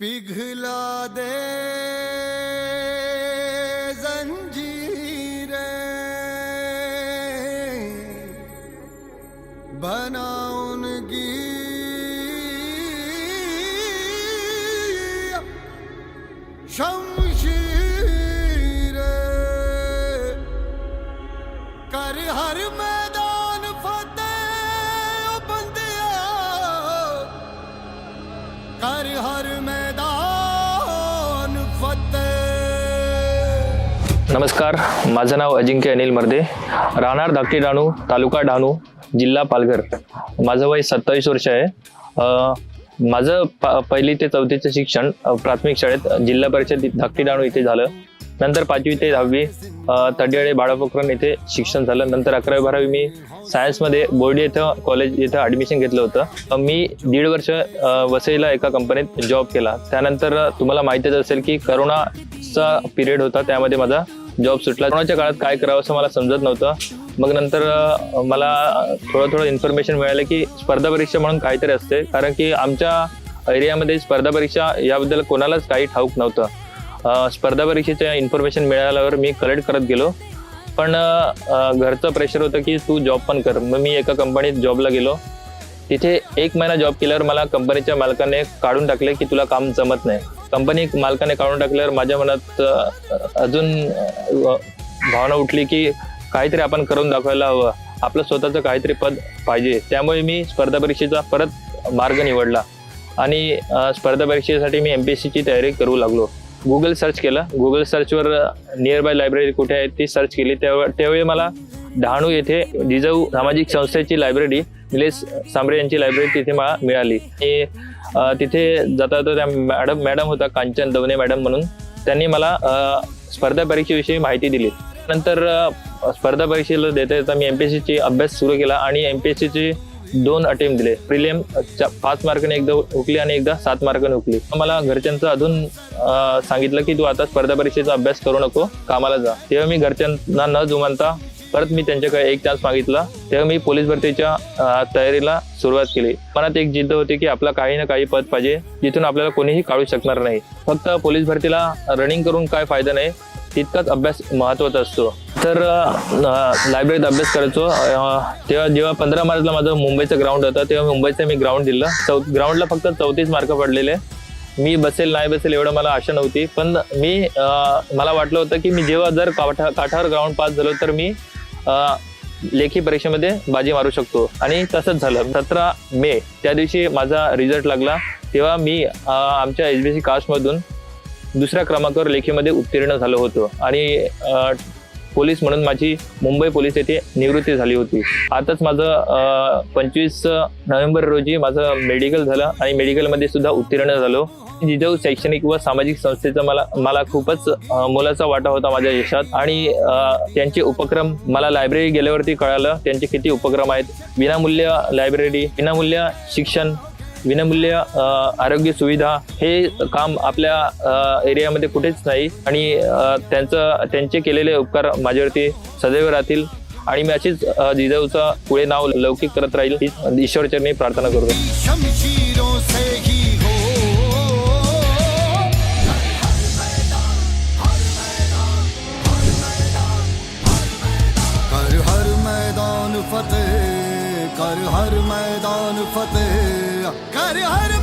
पिघला दे जंजीरें बना उनकी शमशीरें कर हर मैदान नमस्कार माझं नाव अजिंक्य अनिल मर्दे राहणार धाकटी डहाणू तालुका डहाणू जिल्हा पालघर. माझं वय सत्तावीस वर्ष आहे. माझं पहिली ते चौथीचं शिक्षण प्राथमिक शाळेत जिल्हा परिषद धाकटी डहाणू इथे झालं. नंतर पाचवी ते दहावी अ, तडियाळे बाळापोखरण इथे शिक्षण झालं. नंतर अकरावी बारावी मी सायन्समध्ये बोर्डी इथं कॉलेज इथं ॲडमिशन घेतलं होतं. मी दीड वर्ष वसईला एका कंपनीत जॉब केला. त्यानंतर तुम्हाला माहितीच असेल की करोनाचा पिरियड होता. त्यामध्ये माझा जॉब सुटला. कोणाच्या काळात काय करावं असं मला समजत नव्हतं. मग नंतर मला थोडं थोडं इन्फॉर्मेशन मिळालं की स्पर्धा परीक्षा म्हणून काहीतरी असते. कारण की आमच्या एरियामध्ये स्पर्धा परीक्षा याबद्दल कोणालाच काही ठाऊक नव्हतं. स्पर्धा परीक्षेच्या इन्फॉर्मेशन मिळाल्यावर मी कलेक्ट करत गेलो. पण घरचं प्रेशर होतं की तू जॉब पण कर. मग मी एका कंपनीत जॉबला गेलो. तिथे एक महिना जॉब केल्यावर मला कंपनीच्या मालकाने काढून टाकले की तुला काम जमत नाही. कंपनी मालकाने काढून टाकल्यावर माझ्या मनात अजून भावना उठली की काहीतरी आपण करून दाखवायला हवं. आपलं स्वतःचं काहीतरी पद पाहिजे. त्यामुळे मी स्पर्धा परीक्षेचा परत मार्ग निवडला. आणि स्पर्धा परीक्षेसाठी मी एम पी एस सीची तयारी करू लागलो. गुगल सर्च केलं. गुगल सर्चवर नियर बाय लायब्ररी कुठे आहे ती सर्च केली. त्यावेळी मला डहाणू येथे जिजाऊ सामाजिक संस्थेची लायब्ररी निलेश सांबरे यांची लायब्ररी तिथे मला मिळाली. आणि तिथे जाता जाता त्या मॅडम मॅडम होता कांचन दवने मॅडम म्हणून. त्यांनी मला स्पर्धा परीक्षेविषयी माहिती दिली. नंतर स्पर्धा परीक्षेला देता देता मी एम पी एस सीची अभ्यास सुरू केला आणि एम पी एस एमपीएससीची दोन अटेम्प्ट दिले. प्रिलियम पाच मार्काने एकदा हुकली आणि एकदा सात मार्काने हुकली. मला घरच्यांचं अजून सांगितलं की तू आता स्पर्धा परीक्षेचा अभ्यास करू नको कामाला जा. तेव्हा मी घरच्यांना न जुमानता परत मी त्यांच्याकडे एक चान्स मागितला. तेव्हा मी पोलीस भरतीच्या तयारीला सुरुवात केली. मनात एक जिद्द होती की आपला काही ना काही पद पाहिजे. जिथून आपल्याला कोणीही काढू शकणार नाही. फक्त पोलीस भरतीला रनिंग करून काय फायदा नाही तितकाच अभ्यास महत्त्वाचा असतो. तर लायब्ररीत अभ्यास करायचो. तेव्हा जेव्हा पंधरा मार्चला माझं मुंबईचं ग्राउंड होतं तेव्हा मुंबईचं मी ग्राउंड दिलं. चौ ग्राउंडला फक्त चौतीस मार्क पडलेले. मी बसेल नाही बसेल एवढं मला आशा नव्हती. पण मी मला वाटलं होतं की मी जेव्हा जर काठा काठावर ग्राउंड पास झालो तर मी लेखी परीक्षेमध्ये बाजी मारू शकतो. आणि तसंच झालं. सतरा मे त्या दिवशी माझा रिझल्ट लागला. तेव्हा मी आमच्या एच बी सी कास्टमधून दुसऱ्या क्रमांकावर लेखीमध्ये उत्तीर्ण झालो होतो. आणि पोलीस म्हणून माझी मुंबई पोलीस येथे निवृत्ती झाली होती. आताच माझं पंचवीस नोव्हेंबर रोजी माझं मेडिकल झालं आणि मेडिकलमध्ये सुद्धा उत्तीर्ण झालो. जिजाऊ शैक्षणिक व सामाजिक संस्थेचा मला मला खूपच मोलाचा वाटा होता माझ्या यशात. आणि त्यांचे उपक्रम मला लायब्ररी गेल्यावरती कळालं त्यांचे किती उपक्रम आहेत. विनामूल्य लायब्ररी विनामूल्य शिक्षण विनामूल्य आरोग्य सुविधा हे काम आपल्या एरियामध्ये कुठेच नाही. आणि त्यांचं त्यांचे केलेले उपकार माझ्यावरती सदैव राहतील. आणि मी अशीच जिजाऊचं पुढे नाव लौकिक करत राहील. ईश्वरचरणी प्रार्थना करतो. ਕਰ ਹਰ ਮੈਦਾਨ ਫਤਿਹ ਕਰ ਹਰ